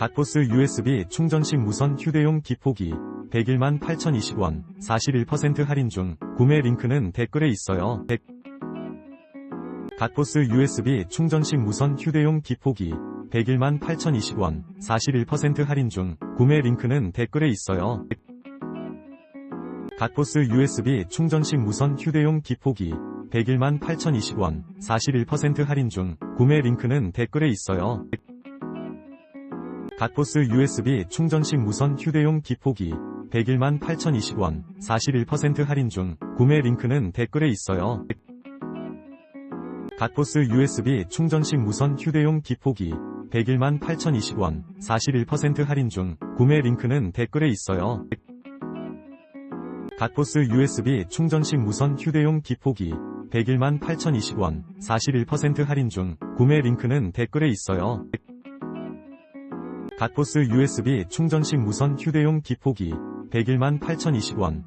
갓포스 USB 충전식 무선 휴대용 기포기 101만 8,020원 41% 할인 중 구매 링크는 댓글에 있어요. 백- 갓포스 USB 충전식 무선 휴대용 기포기 101만 8,020원 41% 할인 중 구매 링크는 댓글에 있어요. 갓포스 USB 충전식 무선 휴대용 기포기 101만 8,020원 41% 할인 중 구매 링크는 댓글에 있어요. 갓포스 USB 충전식 무선 휴대용 기포기 101만 8,020원 41% 할인 중 구매 링크는 댓글에 있어요. 갓포스 USB 충전식 무선 휴대용 기포기 101만 8,020원 41% 할인 중 구매 링크는 댓글에 있어요. 갓포스 USB 충전식 무선 휴대용 기포기 101만 8,020원 41% 할인 중 구매 링크는 댓글에 있어요. 갓포스 USB 충전식 무선 휴대용 기포기 101만 8,020원